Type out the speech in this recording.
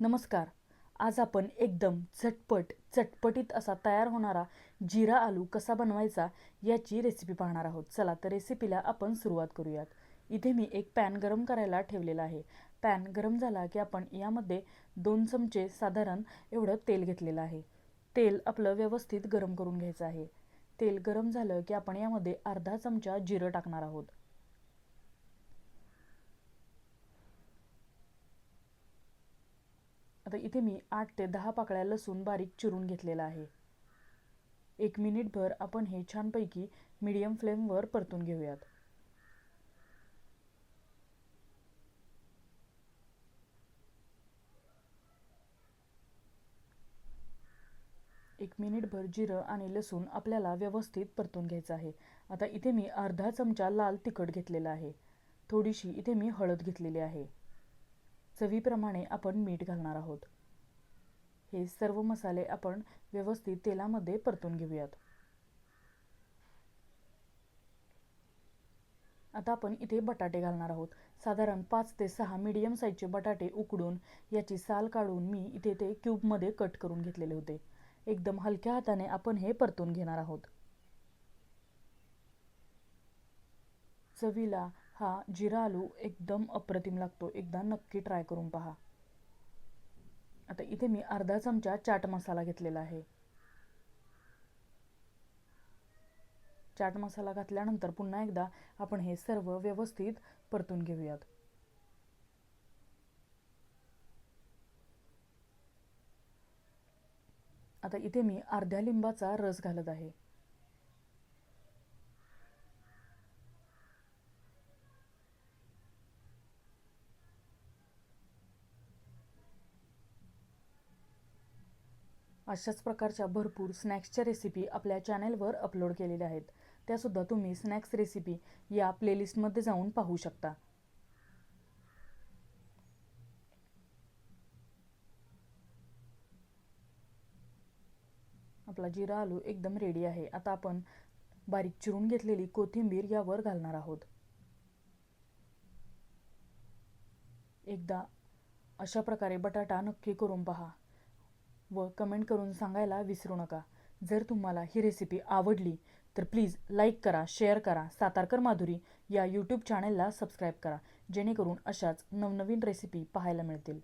नमस्कार. आज आपण एकदम झटपट चटपटीत असा तयार होणारा जिरा आलू कसा बनवायचा याची रेसिपी पाहणार आहोत. चला तर रेसिपीला आपण सुरुवात करूयात. इथे मी एक पॅन गरम करायला ठेवलेला आहे. पॅन गरम झाला की आपण यामध्ये दोन चमचे साधारण एवढं तेल घेतलेलं आहे. तेल आपलं व्यवस्थित गरम करून घ्यायचं आहे. तेल गरम झालं की आपण यामध्ये अर्धा चमचा जिरं टाकणार आहोत. आता इथे मी आठ ते दहा पाकळ्या लसूण बारीक चिरून घेतलेला आहे. एक मिनिटभर आपण हे छानपैकी मीडियम फ्लेमवर परतून घेऊयात. एक मिनिटभर जिरं आणि लसूण आपल्याला व्यवस्थित परतून घ्यायचं आहे. आता इथे मी अर्धा चमचा लाल तिखट घेतलेला आहे. थोडीशी इथे मी हळद घेतलेली आहे. चवीप्रमाणे आपण मीठ घालणार आहोत. हे सर्व मसाले आपण व्यवस्थित तेलामध्ये परतून घेऊयात. आता आपण इथे बटाटे घालणार आहोत. साधारण पाच ते सहा मीडियम साईजचे बटाटे उकडून याची साल काढून मी इथे ते क्यूबमध्ये कट करून घेतलेले होते. एकदम हलक्या हाताने आपण हे परतून घेणार आहोत. चवीला हा जिरा आलू एकदम अप्रतिम लागतो. एकदा नक्की ट्राय करून पहा. आता इथे मी अर्धा चमचा चाट मसाला घेतलेला आहे. चाट मसाला घातल्यानंतर पुन्हा एकदा आपण हे सर्व व्यवस्थित परतून घेऊयात. आता इथे मी अर्ध्या लिंबाचा रस घालत आहे. अशाच प्रकारच्या भरपूर स्नॅक्सच्या रेसिपी आपल्या चॅनेलवर अपलोड केलेल्या आहेत. त्यासुद्धा तुम्ही स्नॅक्स रेसिपी या प्लेलिस्टमध्ये जाऊन पाहू शकता. आपला जिरा आलू एकदम रेडी आहे. आता आपण बारीक चिरून घेतलेली कोथिंबीर यावर घालणार आहोत. एकदा अशा प्रकारे बटाटा नक्की करून पहा. व कमेंट करून सांगायला विसरू नका. जर तुम्हाला ही रेसिपी आवडली तर प्लीज लाईक करा शेअर करा. सातारकर माधुरी या यूट्यूब चॅनेलला सबस्क्राईब करा. जेणेकरून अशाच नवनवीन रेसिपी पाहायला मिळतील.